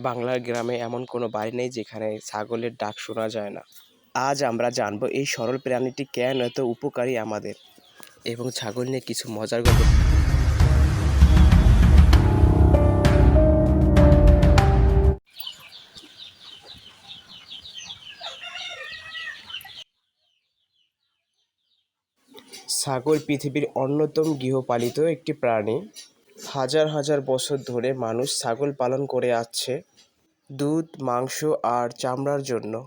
বাংলার গ্রামে এমন কোনো বাড়ি নেই যেখানে ছাগলের ডাক শোনা যায় না। আজ আমরা জানব এই সরল প্রাণীটি কেন এত উপকারী আমাদের এবং ছাগল নিয়ে কিছু মজার গল্প। ছাগল পৃথিবীর অন্যতম গৃহপালিত একটি প্রাণী। হাজার হাজার বছর ধরে মানুষ ছাগল পালন করে আসছে দুধ, মাংস আর চামড়ার জন্য।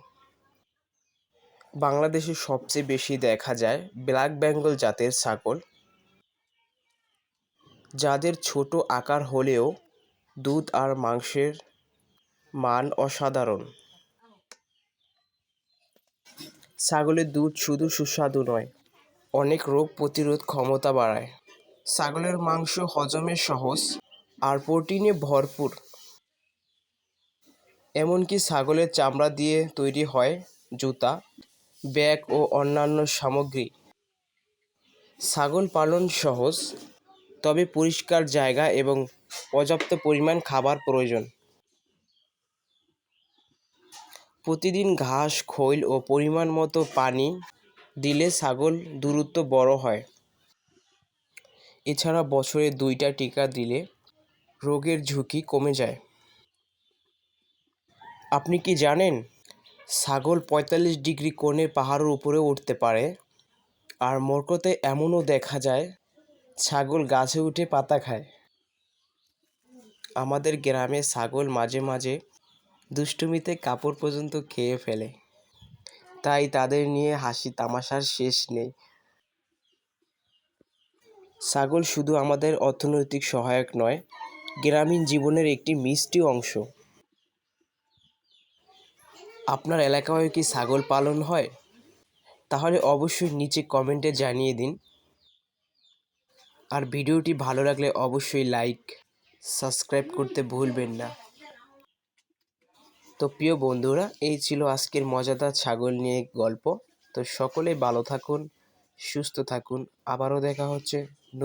বাংলাদেশে সবচেয়ে বেশি দেখা যায় ব্ল্যাক বেঙ্গল জাতের ছাগল। যাদের ছোট আকার হলেও দুধ আর মাংসের মান অসাধারণ। ছাগলের দুধ শুধু সুস্বাদু নয়, অনেক রোগ প্রতিরোধ ক্ষমতা বাড়ায়। ছাগলের মাংস হজমে সহজ আর প্রোটিনে ভরপুর। এমনকি ছাগলের চামড়া দিয়ে তৈরি হয় জুতা, ব্যাগ ও অন্যান্য সামগ্রী। ছাগল পালন সহজ, তবে পরিষ্কার জায়গা এবং পর্যাপ্ত পরিমাণ খাবার প্রয়োজন। প্রতিদিন ঘাস, খৈল ও পরিমাণ মতো পানি দিলে ছাগল দ্রুত বড় হয়। এছাড়া বছরে দুইটা টিকা দিলে রোগের ঝুঁকি কমে যায়। আপনি কি জানেন, ছাগল পঁয়তাল্লিশ ডিগ্রি কোণে পাহাড়ের উপরে উঠতে পারে আর মরকতে এমনও দেখা যায়, ছাগল গাছে উঠে পাতা খায়। আমাদের গ্রামে ছাগল মাঝে মাঝে দুষ্টুমিতে কাপড় পর্যন্ত খেয়ে ফেলে। তাই তাদের নিয়ে হাসি তামাশার শেষ নেই। ছাগল শুধু আমাদের অর্থনৈতিক সহায়ক নয়, গ্রামীণ জীবনের একটি মিষ্টি অংশ। আপনার এলাকায় কি ছাগল পালন হয়? তাহলে অবশ্যই নিচে কমেন্টে জানিয়ে দিন। আর ভিডিওটি ভালো লাগলে অবশ্যই লাইক, সাবস্ক্রাইব করতে ভুলবেন না। তো প্রিয় বন্ধুরা, এই ছিল আজকের মজাদার ছাগল নিয়ে গল্প। তো সকলে ভালো থাকুন। সুস্থ থাকুন। আবারও দেখা হচ্ছে নতুন